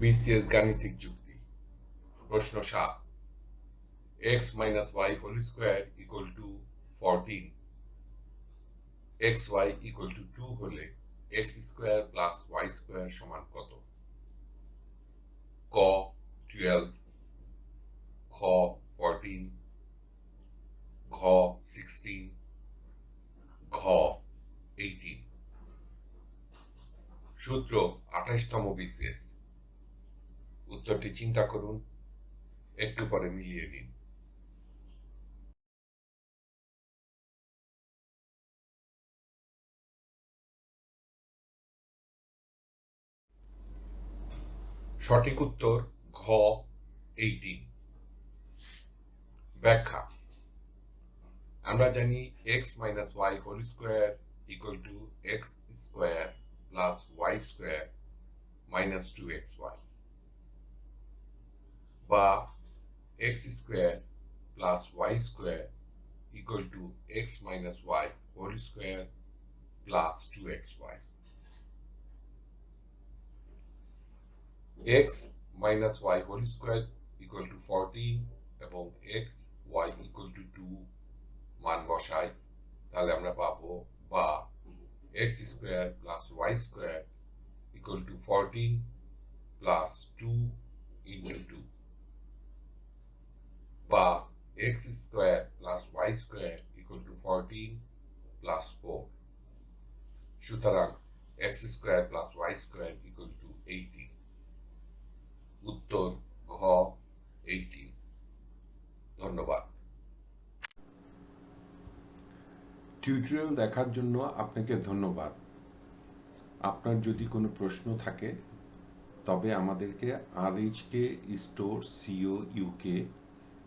BCS গাণিতিক যুক্তি। প্রশ্ন সাত। X minus Y whole square equal to fourteen. X Y equal to two হলে X square plus Y square সমান কত? ক টুয়েলভ, খ ফোরটিন, ঘ সিক্সটিন, ঘ এইটিন। সূত্র আঠাশতম বিসিএস। উত্তরটি চিন্তা করুন। একটু পরে মিলিয়ে নিন। সঠিক উত্তর ঘ এইটিন ব্যাখ্যা। আমরা জানি x minus y whole square equal to x square plus y square minus two x y বা x square plus y square equal to x minus y whole square plus two x y x minus y whole square equal to fourteen এবং x y equal to two মান বসাই, তাহলে আমরা পাবো বা x square plus y square equal to fourteen plus two into two বা x square plus y square equal to fourteen plus four সুতরাং x square plus y square equal to eighteen উত্তর ঘ এইটিন ধন্যবাদ। Tutorial দেখার জন্য আপনাকে ধন্যবাদ। আপনার যদি কোনো প্রশ্ন থাকে, তবে আমাদেরকে R HK store CO UK